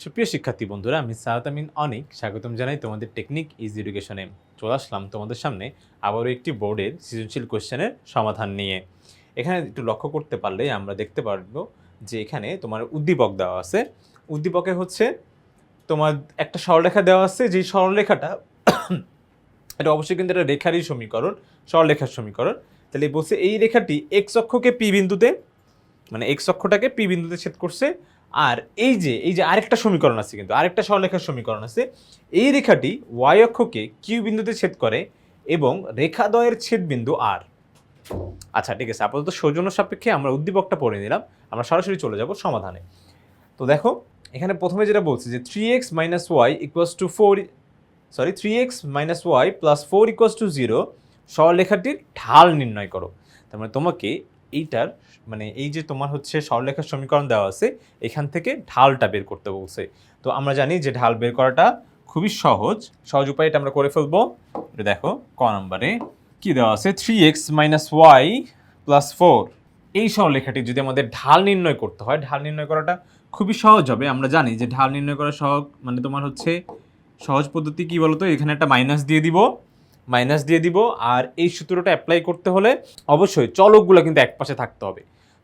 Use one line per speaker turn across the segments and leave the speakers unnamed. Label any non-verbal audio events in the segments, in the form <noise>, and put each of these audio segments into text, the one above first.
সুপ্রিয় শিক্ষার্থী বন্ধুরা, আমি আমিন অনেক। স্বাগতম জানাই তোমাদের টেকনিক ইজ এডুকেশনে। চলে আসলাম তোমাদের সামনে আবারও একটি বোর্ডের সৃজনশীল কোশ্চেনের সমাধান নিয়ে। এখানে একটু লক্ষ্য করতে পারলে আমরা দেখতে পারব যে এখানে তোমার উদ্দীপক দেওয়া আছে। উদ্দীপকে হচ্ছে তোমার একটা সরলরেখা দেওয়া আছে, যেই সরলরেখাটা <coughs> এটা অবশ্যই কিন্তু একটা রেখারই সমীকরণ, সরলরেখার সমীকরণ। তাহলে বলছে এই রেখাটি এক্স অক্ষকে পি বিন্দুতে মানে এক্স অক্ষটাকে পি বিন্দুতে ছেদ করছে। আর এই যে এই যে আরেকটা সমীকরণ আছে কিন্তু, আরেকটা সরলরেখার সমীকরণ আছে। এই রেখাটি ওয়াই অক্ষকে কিউ বিন্দুতে ছেদ করে এবং রেখাদ্বয়ের ছেদ বিন্দু আর আচ্ছা ঠিক আছে, আপাতত সৌজন্য সাপেক্ষে আমরা উদ্দীপকটা পড়ে নিলাম, আমরা সরাসরি চলে যাব সমাধানে। তো দেখো, এখানে প্রথমে যেটা বলছে যে three X minus Y equals two four sorry three X minus Y plus four equals two zero সরলরেখাটির ঢাল নির্ণয় করো। তার মানে তোমাকে এইটার মানে এই যে তোমার হচ্ছে সরলরেখার সমীকরণ দেওয়া আছে, এখান থেকে ঢালটা বের করতে বলছে। তো আমরা জানি যে ঢাল বের করাটা খুবই সহজ। সহজ উপায় এটা আমরা করে ফেলব। এটা দেখো, ক নম্বরে কি দেওয়া আছে? Three X minus Y plus four এই সরলরেখাটি যদি আমাদের ঢাল নির্ণয় করতে হয়, ঢাল নির্ণয় করাটা খুবই সহজ হবে। আমরা জানি যে ঢাল নির্ণয় করা সহজ মানে তোমার হচ্ছে সহজ পদ্ধতি কি বলতো? এখানে একটা মাইনাস দিয়ে দিব। মাইনাস দিয়ে দিব। আর এই সূত্রটা অ্যাপ্লাই করতে হলে অবশ্যই চলকগুলো কিন্তু এক পাশে থাকতে হবে।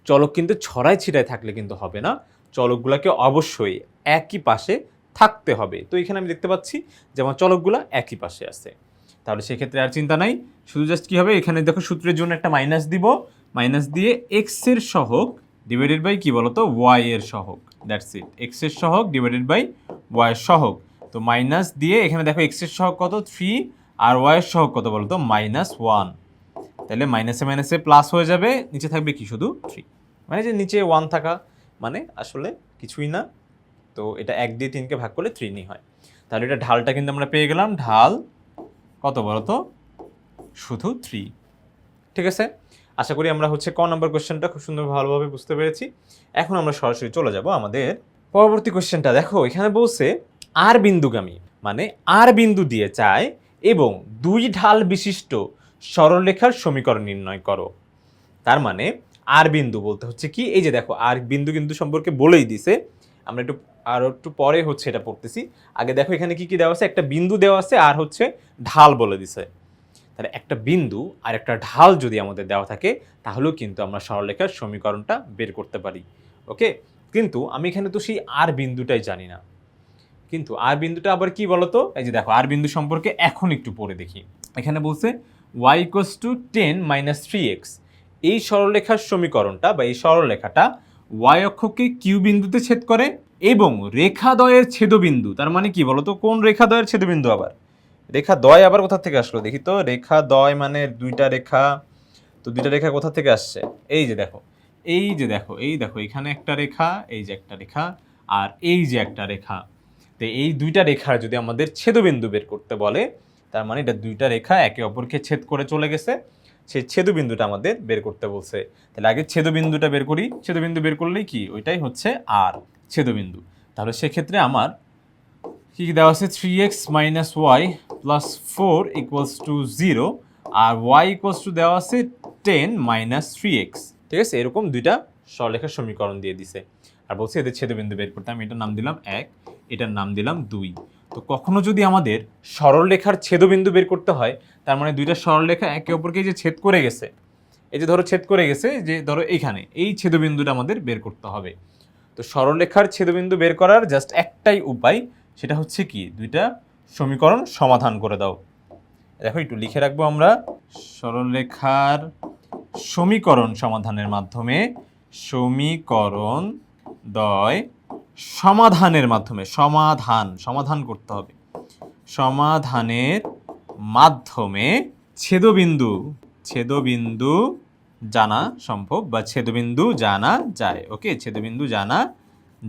চলক কিন্তু ছড়ায় ছিটায় থাকলে কিন্তু হবে না। চলকগুলোকে অবশ্যই একই পাশে থাকতে হবে। তো এখানে আমি দেখতে পাচ্ছি যেমন চলকগুলো একই পাশে আছে। তাহলে সেক্ষেত্রে আর চিন্তা নাই, শুধু জাস্ট কী হবে? এখানে দেখো সূত্রের জন্য একটা মাইনাস দিব। মাইনাস দিয়ে এক্সের সহগ ডিভাইডেড বাই কী বলতো? ওয়াই এর সহগ। দ্যাটস ইট এক্সের সহগ ডিভাইডেড বাই ওয়াই এর সহগ। তো মাইনাস দিয়ে এখানে দেখো এক্সের সহগ কত? থ্রি আর ওয়াইয়ের সহগ কত বলতো? মাইনাস ওয়ান তাহলে মাইনাসে মাইনাসে প্লাস হয়ে যাবে, নিচে থাকবে কি শুধু? থ্রি মানে যে নিচে ওয়ান থাকা মানে আসলে কিছুই না। তো এটা এক দিয়ে তিনকে ভাগ করলে থ্রি নি হয়। তাহলে এটা ঢালটা কিন্তু আমরা পেয়ে গেলাম। ঢাল কত বলতো শুধু থ্রি ঠিক আছে? আশা করি আমরা হচ্ছে ক নম্বর কোশ্চেনটা খুব সুন্দর ভালোভাবে বুঝতে পেরেছি। এখন আমরা সরাসরি চলে যাব আমাদের পরবর্তী কোশ্চেনটা দেখো, এখানে বলছে আর বিন্দুগামী মানে আর বিন্দু দিয়ে চায় এবং দুই ঢাল বিশিষ্ট সরলরেখার সমীকরণ নির্ণয় করো। তার মানে আর বিন্দু বলতে হচ্ছে কি? এই যে দেখো, আর বিন্দু কিন্তু সম্পর্কে বলেই দিছে। আমরা একটু, আর একটু পরে হচ্ছে এটা পড়তেছি। আগে দেখো এখানে কি কি দেওয়া আছে? একটা বিন্দু দেওয়া আছে, আর হচ্ছে ঢাল বলে দিছে। তাহলে একটা বিন্দু আর একটা ঢাল যদি আমাদের দেওয়া থাকে, তাহলেও কিন্তু আমরা সরলরেখার সমীকরণটা বের করতে পারি। ওকে? কিন্তু আমি এখানে তো সেই আর বিন্দুটাই জানি না। কিন্তু আর বিন্দুটা আবার কি বলতো? এই যে দেখো, আর বিন্দু সম্পর্কে এখন একটু পড়ে দেখি। এখানে বলছে Y equals to ten minus three X এই সরলরেখার সমীকরণটা বা এই সরলরেখাটা ওয়াই অক্ষকে কিউ বিন্দুতে ছেদ করে এবং রেখাদ্বয়ের ছেদবিন্দু, তার মানে কি বলতো? কোন রেখাদ্বয়ের ছেদবিন্দু আবার? রেখা দয় আবার কোথা থেকে আসলো? দেখি তো রেখা দয় মানে দুইটা রেখা, তো দুইটা রেখা কোথা থেকে আসছে? এই যে দেখো, এই যে দেখো, এই দেখো, এখানে একটা রেখা, এই যে একটা রেখা, আর এই যে একটা রেখা। তো এই দুইটা রেখার যদি আমাদের ছেদবিন্দু বের করতে বলে, তার মানে এটা দুইটা রেখা একে অপরকে ছেদ করে চলে গেছে। সেই ছেদবিন্দুটা আমাদের বের করতে বলছে। তাহলে আগে ছেদবিন্দুটা বের করি, ছেদবিন্দু বের করলেই কি? ওইটাই হচ্ছে আর ছেদবিন্দু। তাহলে সেক্ষেত্রে আমার কি কি দেওয়া আছে? Three X minus Y plus four equals to zero R Y equals to দেওয়া আছে টেন মাইনাস থ্রি এক্স ঠিক আছে? এরকম দুইটা সরলেখার সমীকরণ দিয়ে দিছে। আর বলছে এদের ছেদবিন্দু বের করতে, আমি এটার নাম দিলাম এক, এটার নাম দিলাম দুই। তো কখনো যদি আমাদের সরলরেখার ছেদবিন্দু বের করতে হয়, তার মানে দুইটা সরলরেখা একে অপরকে যে ছেদ করে গেছে, এই যে ধরো ছেদ করে গেছে, যে ধরো এইখানে, এই ছেদবিন্দুটা আমাদের বের করতে হবে। তো সরলরেখার ছেদবিন্দু বের করার জাস্ট একটাই উপায়, সেটা হচ্ছে কি, দুইটা সমীকরণ সমাধান করে দাও। দেখো, একটু লিখে রাখব আমরা। সরলরেখার সমীকরণ সমাধানের মাধ্যমে সমীকরণ দয় সমাধানের মাধ্যমে, সমাধান সমাধান করতে হবে। সমাধানের মাধ্যমে ছেদবিন্দু ছেদবিন্দু জানা সম্ভব বা ছেদবিন্দু জানা যায়। ওকে ছেদবিন্দু জানা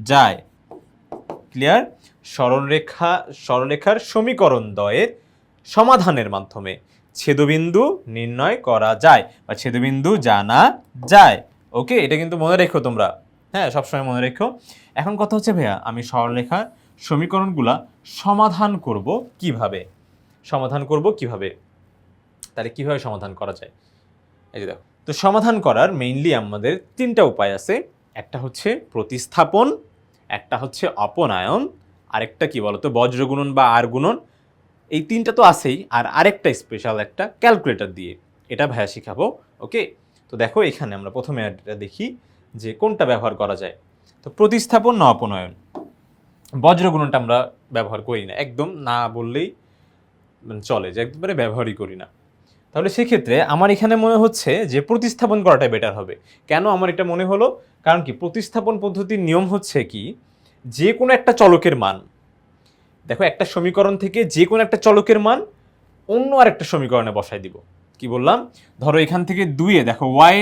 যায়। ক্লিয়ার সরলরেখা, সরলরেখার সমীকরণ দ্বয়ের সমাধানের মাধ্যমে ছেদবিন্দু নির্ণয় করা যায় বা ছেদবিন্দু জানা যায়। ওকে এটা কিন্তু মনে রেখো তোমরা। হ্যাঁ সবসময় মনে রেখো। এখন কথা হচ্ছে, ভাইয়া, আমি সরলরেখার সমীকরণগুলা সমাধান করব কীভাবে? সমাধান করব কীভাবে? তাহলে কীভাবে সমাধান করা যায়? এই যে দেখো, তো সমাধান করার মেইনলি আমাদের তিনটা উপায় আছে। একটা হচ্ছে প্রতিস্থাপন, একটা হচ্ছে অপনায়ন, আরেকটা কি বলতো বজ্র গুণন বা আর গুণন এই তিনটা তো আছেই, আর আরেকটা স্পেশাল একটা ক্যালকুলেটর দিয়ে। এটা ভাইয়া শিখাবো, ওকে? তো দেখো, এখানে আমরা প্রথমে দেখি যে কোনটা ব্যবহার করা যায়। তো প্রতিস্থাপন না অপনয়ন। বজ্র গুণনটা আমরা ব্যবহার করি না। একদম না বললেই মানে চলে যে একবারে ব্যবহারই করি না। তাহলে সেক্ষেত্রে আমার এখানে মনে হচ্ছে যে প্রতিস্থাপন করাটাই বেটার হবে। কেন আমার এটা মনে হলো? কারণ কি প্রতিস্থাপন পদ্ধতির নিয়ম হচ্ছে কি? যে কোনো একটা চলকের মান, দেখো একটা সমীকরণ থেকে যে কোনো একটা চলকের মান অন্য আরেকটা সমীকরণে বসাই দিব। কি বললাম? ধরো এখান থেকে দুইয়ে, দেখো ওয়াই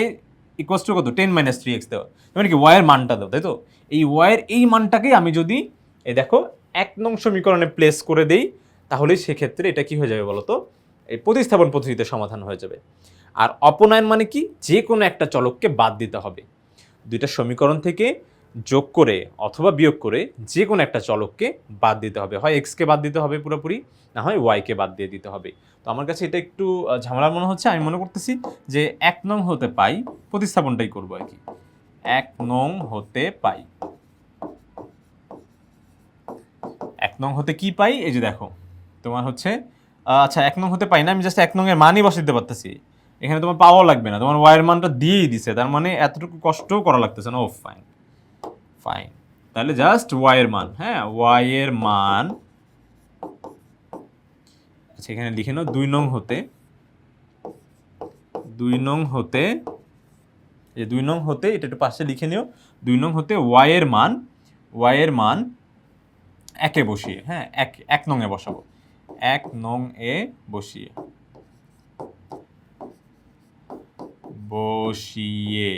ইকোয়াস টু কত? টেন মাইনাস থ্রি এক্স দেওয়া। মানে কি ওয়াইয়ের মানটা দেবো তাই তো? এই ওয়াইয়ের এই মানটাকে আমি যদি এ দেখো, এক নং সমীকরণে প্লেস করে দেই, তাহলে সেক্ষেত্রে এটা কি হয়ে যাবে বলো তো এই প্রতিস্থাপন পদ্ধতিতে সমাধান হয়ে যাবে। আর অপনয়ন মানে কি? যে কোনো একটা চলককে বাদ দিতে হবে। দুইটা সমীকরণ থেকে যোগ করে অথবা বিয়োগ করে যে কোনো একটা চলককে বাদ দিতে হবে। হয় এক্সকে বাদ দিতে হবে পুরোপুরি, না হয় ওয়াইকে বাদ দিয়ে দিতে হবে। তো আমার কাছে এটা একটু ঝামেলার মনে হচ্ছে। আমি মনে করতেছি যে এক নং হতে পাই, প্রতিস্থাপনটাই করব আর কি। এক নং হতে পাই। এক নং হতে কি পাই? এই যে দেখো, তোমার হচ্ছে আচ্ছা এক নং হতে পাই না, আমি জাস্ট এক নং এর মানই বসে দিতে পারতেছি। এখানে তোমার পাওয়া লাগবে না, তোমার ওয়াইয়ের মানটা দিয়েই দিছে, তার মানে এতটুকু কষ্টও করা লাগতেছে না। ও ফাইন ফাইন তাহলে জাস্ট ওয়াইয়ের মান হ্যাঁ ওয়াইয়ের মান আচ্ছা এখানে লিখে নাও, দুই নং হতে, দুই নং হতে, এই দুই নং হতে, এটা একটু পাশে লিখে নিও, দুই নং হতে ওয়াইয়ের মান ওয়াইয়ের মান একে বসিয়ে হ্যাঁ এক এক নং এ বসাবো, এক নং এ বসিয়ে বসিয়ে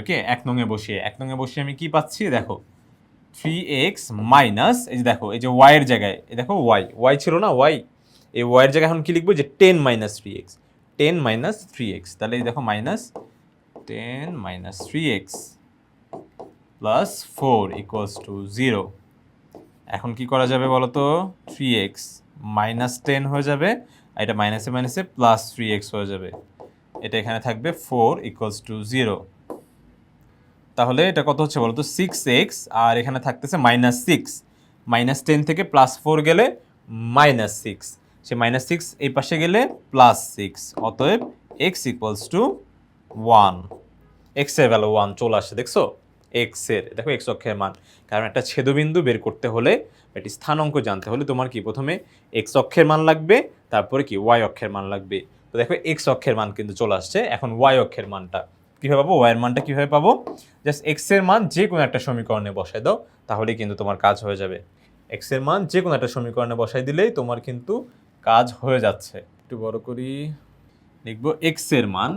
ওকে এক নং এ বসিয়ে এক নং এ বসিয়ে আমি কি পাচ্ছি? দেখো থ্রি এক্স মাইনাস এই যে দেখো, এই যে ওয়াই এর জায়গায়, এই দেখো ওয়াই ওয়াই ছিল না ওয়াই এই ওয়াইয়ের জায়গায় এখন কি লিখব? যে ten minus three X ten minus three X তাহলে এই দেখো minus ten minus three X plus four equals to zero এখন কি করা যাবে বলো তো থ্রি এক্স মাইনাস টেন হয়ে যাবে, আর এটা মাইনাসে মাইনাসে প্লাস থ্রি এক্স হয়ে যাবে। এটা এখানে থাকবে ফোর ইকুয়ালস টু জিরো তাহলে এটা কত হচ্ছে বলো তো সিক্স এক্স আর এখানে থাকতেছে মাইনাস সিক্স মাইনাস টেন থেকে প্লাস ফোর গেলে মাইনাস সিক্স সে মাইনাস সিক্স এই পাশে গেলে প্লাস সিক্স অতএব এক্স ইকুয়ালস টু ওয়ান এক্সের ভ্যালু ওয়ান চলে আসছে দেখছ? এক্সের দেখো এক্স অক্ষের মান। কারণ একটা ছেদবিন্দু বের করতে হলে একটি স্থানাঙ্ক জানতে হলে তোমার কি? প্রথমে এক্স অক্ষের মান লাগবে, তারপরে কি? ওয়াই অক্ষের মান লাগবে। তো দেখো এক্স অক্ষের মান কিন্তু চলে আসছে, এখন ওয়াই অক্ষের মানটা। কীভাবে পাবো? ওয়াইয়ের মানটা কীভাবে পাবো? জাস্ট এক্সের মান যে কোনো একটা সমীকরণে বসাই দাও তাহলেই কিন্তু তোমার কাজ হয়ে যাবে। এক্সের মান যে কোনো একটা সমীকরণে বসাই দিলেই তোমার কিন্তু কাজ হয়ে যাচ্ছে। একটু বড় করি, লিখব এক্সের মান।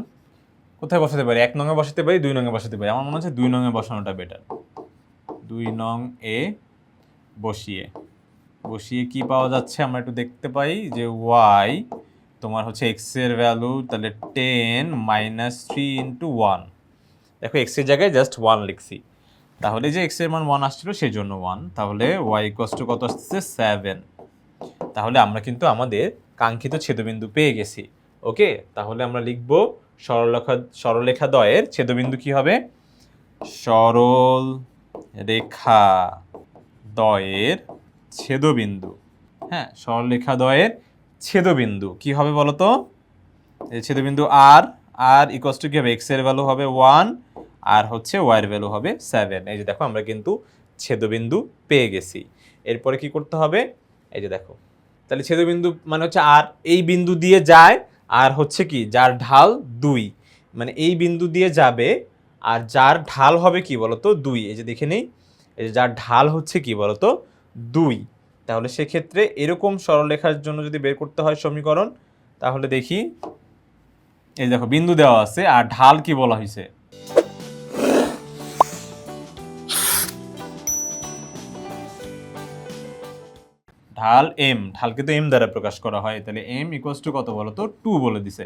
কোথায় বসাতে পারি? এক নঙে বসাতে পারি, দুই নঙে বসাতে পারি। আমার মনে হচ্ছে দুই নঙে বসানোটা বেটার দুই নং এ বসিয়ে। বসিয়ে কি পাওয়া যাচ্ছে? আমরা একটু দেখতে পাই যে ওয়াই তোমার হচ্ছে এক্সের ভ্যালু তাহলে ten minus three into one দেখো এক্সের জায়গায় জাস্ট ওয়ান লিখছি। তাহলে যে এক্সের মান ওয়ান আসছিল সেই জন্য ওয়ান তাহলে ওয়াই কষ্ট কত আসতেছে? সেভেন তাহলে আমরা কিন্তু আমাদের কাঙ্ক্ষিত ছেদবিন্দু পেয়ে গেছি। ওকে? তাহলে আমরা লিখব সরলরেখা সরলরেখা দয়ের ছেদবিন্দু কি হবে? সরল রেখা দয়ের ছেদবিন্দু। হ্যাঁ সরলরেখা দয়ের ছেদবিন্দু। কি হবে বলো তো ছেদবিন্দু আর আর ইকোয়াস টু কি হবে? এক্সের ভ্যালু হবে ওয়ান আর হচ্ছে ওয়াই এর ভ্যালু হবে সেভেন এই যে দেখো, আমরা কিন্তু ছেদবিন্দু পেয়ে গেছি। এরপরে কি করতে হবে? এই যে দেখো, তাহলে ছেদবিন্দু মানে হচ্ছে আর এই বিন্দু দিয়ে যায় আর হচ্ছে কি? যার ঢাল দুই। মানে এই বিন্দু দিয়ে যাবে, আর যার ঢাল হবে কি বলতো? দুই। এই যে দেখে নেই, এই যে যার ঢাল হচ্ছে কি বলতো? দুই। তাহলে সেক্ষেত্রে এরকম সরলরেখার জন্য যদি বের করতে হয় সমীকরণ, তাহলে দেখি, এই দেখো, বিন্দু দেওয়া আছে, আর ঢাল কি বলা হয়েছে ঢাল এম ঢালকে তো এম দ্বারা প্রকাশ করা হয়, তাহলে এম ইকুয়ালস টু কত বলো তো? টু বলে দিছে।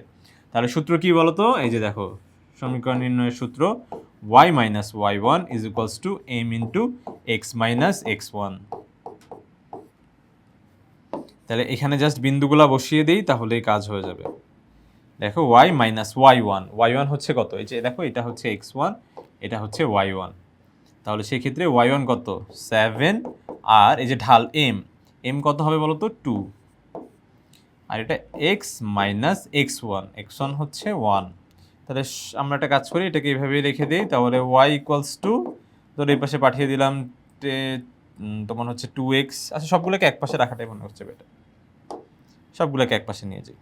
তাহলে সূত্র কি বলো তো? এই যে দেখো, সমীকরণ নির্ণয়ের সূত্র Y minus Y one is equals to M into X minus X one তাহলে এখানে জাস্ট বিন্দুগুলা বসিয়ে দিই, তাহলেই কাজ হয়ে যাবে। দেখো Y minus Y one Y one হচ্ছে কত? এই যে দেখো, এটা হচ্ছে এক্স ওয়ান এটা হচ্ছে ওয়াই ওয়ান তাহলে সেক্ষেত্রে ওয়াই ওয়ান কত? সেভেন আর এই যে ঢাল এম এম কত হবে বলো তো টু আর এটা x minus x one x one হচ্ছে ওয়ান তাহলে আমরা একটা কাজ করি, এটাকে এইভাবে রেখে দিই, তাহলে ওয়াই ইকুয়ালস টু ধরো এই পাশে পাঠিয়ে দিলাম তোমার হচ্ছে টু এক্স আচ্ছা সবগুলোকে এক পাশে রাখাটাই মনে হচ্ছে বেটার সবগুলোকে এক পাশে নিয়ে যাই।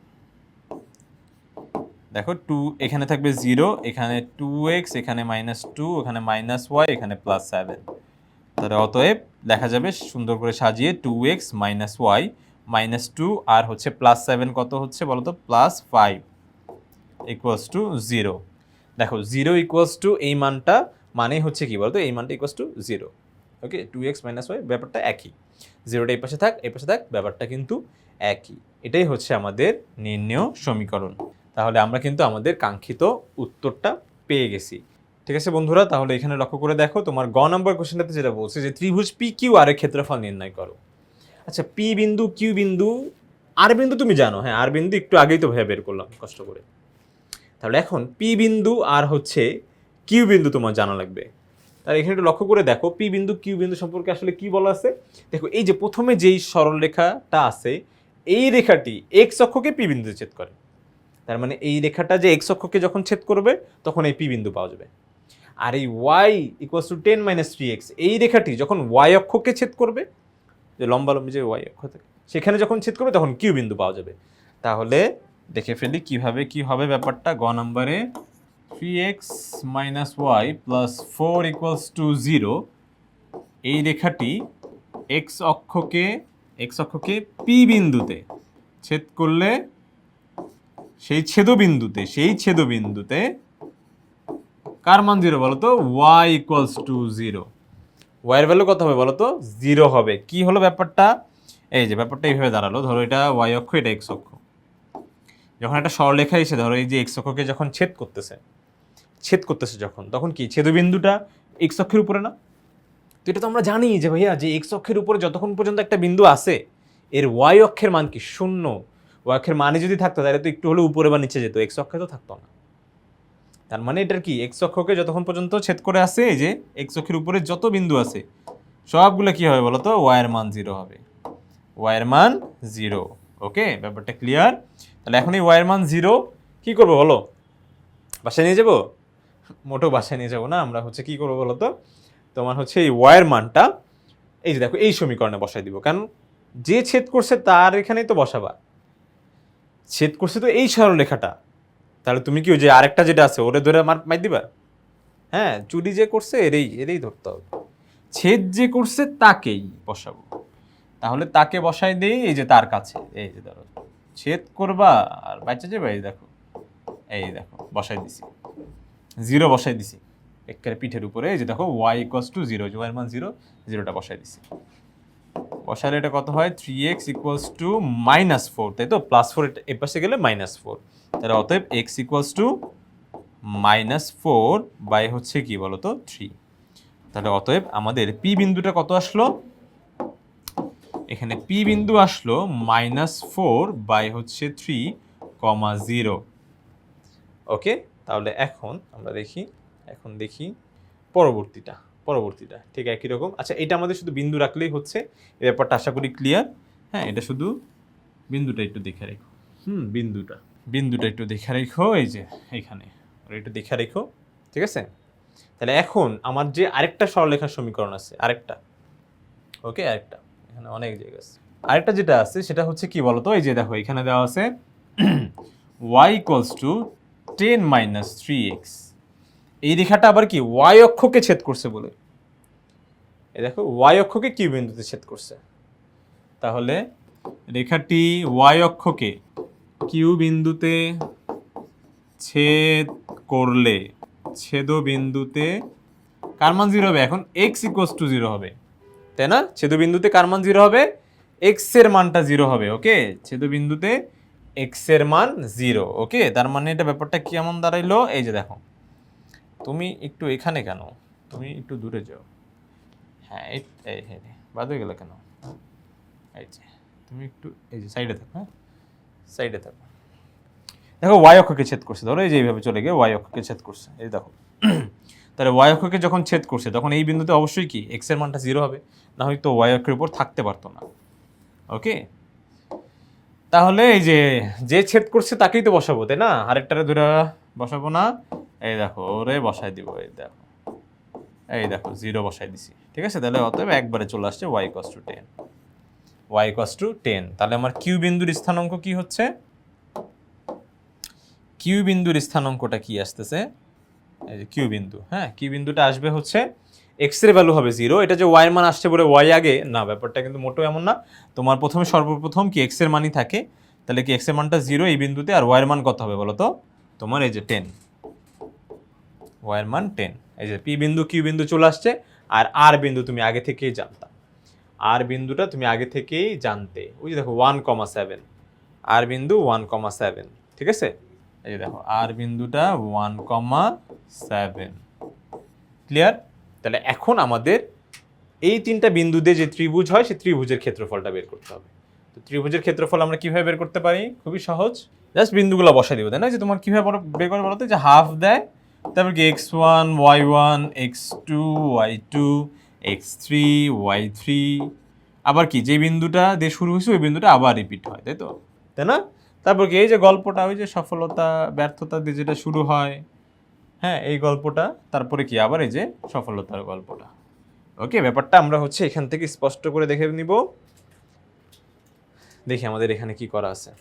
দেখো টু এখানে থাকবে জিরো এখানে টু এক্স এখানে মাইনাস টু এখানে মাইনাস ওয়াই এখানে প্লাস সেভেন তাহলে অতএব দেখা যাবে সুন্দর করে সাজিয়ে two x minus y minus two আর হচ্ছে প্লাস সেভেন কত হচ্ছে বলো তো? Plus five equals to zero দেখো জিরো ইকুয়ালস টু এই মানটা মানে হচ্ছে কি বলতো? এই মানটা equals to zero okay two x minus y ব্যাপারটা একই। জিরোটা এই পাশে থাক, এই পাশে থাক, ব্যাপারটা কিন্তু একই। এটাই হচ্ছে আমাদের নির্ণেয় সমীকরণ। তাহলে আমরা কিন্তু আমাদের কাঙ্ক্ষিত উত্তরটা পেয়ে গেছি। ঠিক আছে বন্ধুরা, তাহলে এখানে লক্ষ্য করে দেখো, তোমার গ নম্বর কোশ্চেনটাতে যেটা বলছে যে ত্রিভুজ পি কিউ আর এর ক্ষেত্রফল নির্ণয় করো। আচ্ছা পি বিন্দু কিউ বিন্দু আর বিন্দু তুমি জানো হ্যাঁ আর বিন্দু একটু আগেই তো ভেবে বের করলাম, কষ্ট করে। তাহলে এখন পি বিন্দু আর হচ্ছে কিউ বিন্দু তোমার জানা লাগবে। তাহলে এখানে একটু লক্ষ্য করে দেখো পি বিন্দু কিউ বিন্দু সম্পর্কে আসলে কি বলা আছে? দেখো, এই যে প্রথমে যেই সরলরেখাটা আছে এই রেখাটি এক্স অক্ষকে পি বিন্দুতে ছেদ করে। তার মানে এই রেখাটা যে এক্স অক্ষকে যখন ছেদ করবে, তখন এই পি বিন্দু পাওয়া যাবে। আর এই y equals to ten minus three x এই রেখাটি যখন ওয়াই অক্ষকে ছেদ করবে, যে লম্বা লম্বি যে ওয়াই অক্ষ থাকে, সেখানে যখন ছেদ করবে, তখন কিউ বিন্দু পাওয়া যাবে। তাহলে দেখে ফেলি কীভাবে কি হবে ব্যাপারটা। গ নম্বরে three x minus y plus four equals to zero এই রেখাটি এক্স অক্ষকে এক্স অক্ষকে পি বিন্দুতে ছেদ করলে সেই ছেদবিন্দুতে সেই ছেদবিন্দুতে কার মান জিরো বলো তো ওয়াই ইকুয়ালস টু জিরো ওয়াইয়ের ভ্যালু কত হবে বলো তো জিরো হবে। কি হলো ব্যাপারটা? এই যে ব্যাপারটা এইভাবে দাঁড়াল। ধরো এটা ওয়াই অক্ষ, এটা এক্স অক্ষ। যখন একটা সরলেখা এসে, ধরো এই যে এক্স অক্ষকে যখন ছেদ করতেছে ছেদ করতেছে যখন, তখন কি? ছেদবিন্দুটা এক্স অক্ষের উপরে না? তো এটা তো আমরা জানি যে ভাইয়া, যে এক্স অক্ষের উপরে যতক্ষণ পর্যন্ত একটা বিন্দু আছে, এর ওয়াই অক্ষের মান কি শূন্য? ওয়াই অক্ষের মানে যদি থাকতো, তাহলে তো একটু হলেও উপরে বা নিচে যেত এক্স অক্ষে তো থাকতো না। তার মানে এটার কি এক্স অক্ষকে যতক্ষণ পর্যন্ত ছেদ করে আসে যে এক্স অক্ষের উপরে যত বিন্দু আছে, সবগুলো কি হবে বলো তো ওয়াইয়ের মান জিরো হবে। ওয়াইয়ের মান জিরো ওকে ব্যাপারটা ক্লিয়ার তাহলে এখন এই ওয়াইয়ের মান জিরো কি করব বলো? বাসায় নিয়ে যাব? মোটেও বাসায় নিয়ে যাব না, আমরা হচ্ছে কি করব বলো তো তোমার হচ্ছে এই ওয়াইয়ের মানটা, এই যে দেখো, এই সমীকরণে বসাই দিব। কারণ যে ছেদ করছে তার এখানেই তো বসাবা। ছেদ করছে তো এই সরলরেখাটা। তাহলে তুমি কি ওই যে আরেকটা যেটা আছে, ওরে ধরে মার মাই দিবা? হ্যাঁ চুরি যে করছে এরেই এরেই ধরতে হবে। ছেদ যে করছে তাকেই বসাবো। তাহলে তাকে বসাই দেই, এই যে তার কাছে। এই যে ধরো, ছেদ করবা আর বাচ্চা যাবে, এই দেখো। এই দেখো, বসাই দিছি। জিরো বসাই দিছি। একেবারে পিঠের উপরে, এই যে দেখো y equals to zero y মান জিরো জিরোটা বসাই দিছি। বসালে এটা কত হয়? Three x equals to minus four তাই তো? প্লাস ফোর এ পাশে গেলে মাইনাস ফোর তাহলে অতএব x equals to minus four by হচ্ছে কি বলতো? থ্রি তাহলে অতএব আমাদের পি বিন্দুটা কত আসলো? এখানে পি বিন্দু আসলো মাইনাস ফোর বাই হচ্ছে থ্রি কমা জিরো ওকে তাহলে এখন আমরা দেখি এখন দেখি। পরবর্তীটা পরবর্তীটা, ঠিক একই রকম। আচ্ছা এটা আমাদের শুধু বিন্দু রাখলেই হচ্ছে। এই ব্যাপারটা আশা করি ক্লিয়ার হ্যাঁ এটা শুধু বিন্দুটা একটু দেখে রেখো। হুম, বিন্দুটা। বিন্দুটা একটু দেখে রেখো, এই যে এখানে। একটু দেখে রেখো, ঠিক আছে? তাহলে এখন আমার যে আরেকটা সরলেখার সমীকরণ আছে, আরেকটা। ওকে, আরেকটা। এখানে অনেক জায়গা আছে। আরেকটা যেটা আছে, সেটা হচ্ছে কি বলতো? এই যে দেখো, এখানে দেওয়া আছে y equals to ten minus three x এই রেখাটা আবার কি? ওয়াই অক্ষকে ছেদ করছে বলে। এই দেখো ওয়াই অক্ষকে কিউ বিন্দুতে ছেদ করছে। তাহলে রেখাটি ওয়াই অক্ষকে কিউ বিন্দুতে ছেদ করলে ছেদ বিন্দুতে কার মান জিরো হবে? এখন এক্স ইকুয়ালস টু জিরো হবে। তাই না? ছেদ বিন্দুতে কার মান জিরো হবে? এক্সের মানটা জিরো হবে ওকে ছেদ বিন্দুতে এক্সের মান জিরো ওকে তার মানে এটা ব্যাপারটা কেমন দাঁড়াইলো? এই যে দেখো। তুমি একটু এখানে কেন? তুমি একটু দূরে যাও। হ্যাঁ এই এই, বাদ হয়ে গেলে কেন? এই যে তুমি একটু এই যে সাইডে থাকো হ্যাঁ? সাইডে থাকো। দেখো ওয়াই অক্ষকে ছেদ করছে ধরো এই যে এইভাবে চলে গিয়ে ওয়াই অক্ষকে ছেদ করছে এই দেখো। <clears throat> তাহলে ওয়াই অক্ষকে যখন ছেদ করছে তখন এই বিন্দুতে অবশ্যই কি? এক্সের মানটা জিরো হবে না হয়তো ওয়াই অক্ষের উপর থাকতে পারতো না। ওকে তাহলে এই যে যে ছেদ করছে তাকেই তো বসাবো তাই না? আরেকটারে ধরে বসাবো না। এই দেখো, ওরে বসাই দিব, এই দেখো। এই দেখো জিরো বসাই দিছি। ঠিক আছে? তাহলে অতএব একবারে চলে আসছে ওয়াই কস টু টেন ওয়াই কস টু টেন তাহলে আমার কিউ বিন্দুর স্থানাঙ্ক কি হচ্ছে? কিউ বিন্দুর স্থানাঙ্কটা কি আসতেছে? এই কিউ বিন্দু হ্যাঁ? কিউ বিন্দুটা আসবে হচ্ছে এক্সের ভ্যালু হবে জিরো এটা যে ওয়াই মান আসছে বলে ওয়াই আগে? না, ব্যাপারটা কিন্তু মোটেও এমন না। তোমার প্রথমে সর্বপ্রথম কি এক্সের মানই থাকে? তাহলে কি এক্সের মানটা জিরো এই বিন্দুতে আর ওয়াই এর মান কত হবে বলো তো? তোমার এই যে টেন ওয়াই এর মান টেন এই যে পি বিন্দু কিউ বিন্দু চলে আসছে, আর আর বিন্দু তুমি আগে থেকেই জানতা। আর বিন্দুটা তুমি আগে থেকেই জানতে। ওই যে দেখো ওয়ান কমা সেভেন আর বিন্দু ওয়ান কমা সেভেন ঠিক আছে? এই যে দেখো আর বিন্দুটা ওয়ান কমা সেভেন ক্লিয়ার তাহলে এখন আমাদের এই তিনটা বিন্দু দিয়ে যে ত্রিভুজ হয় সেই ত্রিভুজের ক্ষেত্রফলটা বের করতে হবে। তো ত্রিভুজের ক্ষেত্রফল আমরা কীভাবে বের করতে পারি? খুবই সহজ। জাস্ট বিন্দুগুলো বসাই দিব, তাই না? যে তোমার কীভাবে বের করে বলতে যে হাফ দেয়, তারপর কি x one y one x two y two x three y three আবার কি, যে বিন্দুটা দিয়ে শুরু হয়েছে, ওই বিন্দুটা আবার রিপিট হয়, তাই তো? তাই না? তারপর কি, এই যে গল্পটা, ওই যে সফলতা, ব্যর্থতা দিয়ে যেটা শুরু হয় হ্যাঁ এই গল্পটা, তারপরে কি, আবার এই যে সফলতার গল্পটা। ওকে ব্যাপারটা আমরা হচ্ছে এখান থেকে স্পষ্ট করে দেখে নিব। দেখি আমাদের এখানে কি করা আছে।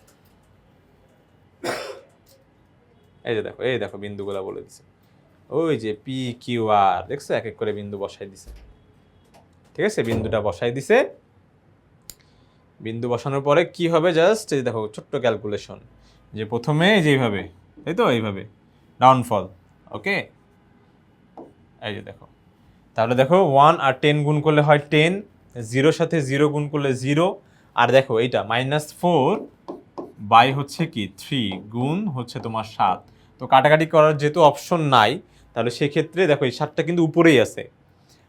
এই যে দেখো, এই দেখো বিন্দুগুলা বলে দিছে। ওই যে পি কিউ আর দেখছ? এক এক করে বিন্দু বসাই দিছে। ঠিক আছে? বিন্দুটা বসাই দিছে। বিন্দু বসানোর পরে কি হবে? জাস্ট এই দেখো, ছোট্ট ক্যালকুলেশন যে প্রথমে এই যে এইভাবে তাই তো? এইভাবে। ডাউনফল ওকে এই যে দেখো। তাহলে দেখো ওয়ান আর টেন গুণ করলে হয় টেন জিরোর সাথে জিরো গুণ করলে জিরো আর দেখো, এইটা মাইনাস ফোর বাই হচ্ছে কি? থ্রি গুণ হচ্ছে তোমার সাত। তো কাটাকাটি করার যেহেতু অপশন নাই, তাহলে সেক্ষেত্রে দেখো এই সাতটা কিন্তু উপরেই আছে।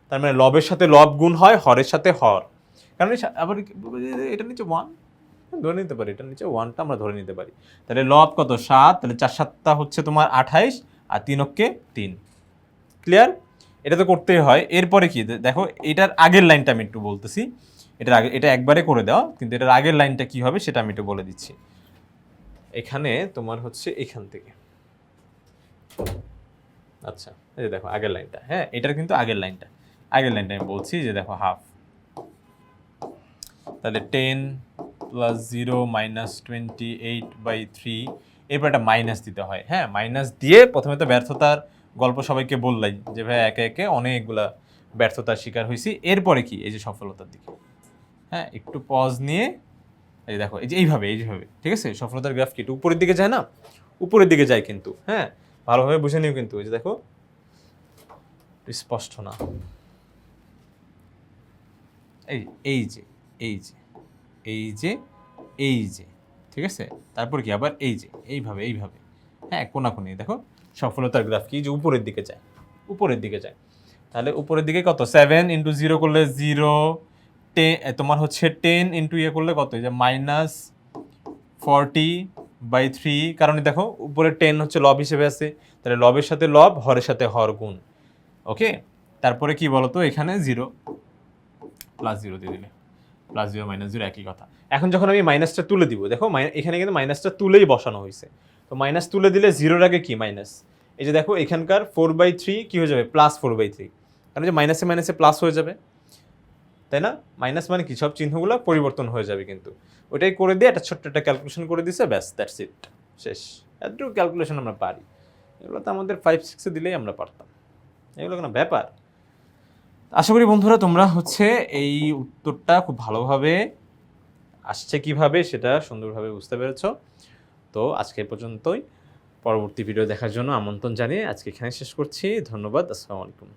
তার মানে লবের সাথে লব গুণ হয়, হরের সাথে হর। কারণ আবার এটা নিচে ওয়ান ধরে নিতে পারি, এটা নিচে ওয়ানটা আমরা ধরে নিতে পারি। তাহলে লব কত? সাত। তাহলে চার সাতটা হচ্ছে তোমার আঠাইশ, আর তিন অক্ষে তিন। ক্লিয়ার এটা তো করতেই হয়। এরপরে কি? দেখো, এটার আগের লাইনটা আমি একটু বলতেছি। এটার আগে এটা একবারে করে দাও, কিন্তু এটার আগের লাইনটা কি হবে সেটা আমি একটু বলে দিচ্ছি। এখানে তোমার হচ্ছে এখান থেকে। আচ্ছা এই দেখো, আগের লাইনটা। হ্যাঁ এটার কিন্তু আগের লাইনটা। আগের লাইনটা আমি বলছি যে দেখো হাফ তাহলে ten plus zero minus twenty eight by three এরপর একটা মাইনাস দিতে হয়। হ্যাঁ মাইনাস দিয়ে প্রথমে তো ব্যর্থতার গল্প সবাইকে বললাই যে, ভাই, একে একে অনেকগুলা ব্যর্থতার শিকার হয়েছি। এরপরে কি? এই যে সফলতার দিকে। হ্যাঁ একটু পজ নিয়ে, এই দেখো, এই যে এইভাবে এইভাবে, ঠিক আছে? সফলতার গ্রাফ কি? একটু উপরের দিকে যায় না? উপরের দিকে যায় কিন্তু হ্যাঁ? ভালোভাবে বুঝে নিও কিন্তু, এই যে দেখো। স্পষ্ট না। এই এই যে এই যে এই যে এই যে, ঠিক আছে? তারপর কি আবার এই যে, এইভাবে এইভাবে। হ্যাঁ কোনাকুনি, দেখো। সফলতার গ্রাফ কি? যে উপরের দিকে যায়, উপরের দিকে যায়। তাহলে উপরের দিকে কত? সেভেন ইন্টু জিরো করলে জিরো টেন তোমার হচ্ছে টেন ইন্টু ইয়ে করলে কত? এই যে মাইনাস ফর্টি বাই থ্রি কারণ দেখো, উপরে টেন হচ্ছে লব হিসেবে আছে, তাহলে লবের সাথে লব হরের সাথে হর গুণ ওকে তারপরে কি বলতো, এখানে জিরো প্লাস জিরো দিয়ে দিলে প্লাস জিরো মাইনাস জিরো একই কথা। এখন যখন আমি মাইনাসটা তুলে দিব, দেখো এখানে কিন্তু মাইনাসটা তুলেই বসানো হয়েছে। তো মাইনাস তুলে দিলে জিরোর আগে কি মাইনাস এই যে দেখো, এখানকার ফোর বাই থ্রি কী হয়ে যাবে? প্লাস ফোর বাই থ্রি কারণ যে মাইনাসে মাইনাসে প্লাস হয়ে যাবে। তাই না? মাইনাস মানে কি? সব চিহ্নগুলো পরিবর্তন হয়ে যাবে কিন্তু। ওইটাই করে দিয়ে একটা ছোট্ট একটা ক্যালকুলেশন করে দিছে, ব্যাস দ্যাটস ইট শেষ। একটু ক্যালকুলেশন আমরা পারি। এগুলো তো আমাদের ফাইভ সিক্সে দিলেই আমরা পারতাম। এগুলো কোনো ব্যাপার। আশা করি বন্ধুরা তোমরা হচ্ছে এই উত্তরটা খুব ভালোভাবে আসছে কীভাবে সেটা সুন্দরভাবে বুঝতে পেরেছ। তো আজকে পর্যন্তই। পরবর্তী ভিডিও দেখার জন্য আমন্ত্রণ জানিয়ে আজকে এখানে শেষ করছি। ধন্যবাদ। আসসালামু আলাইকুম।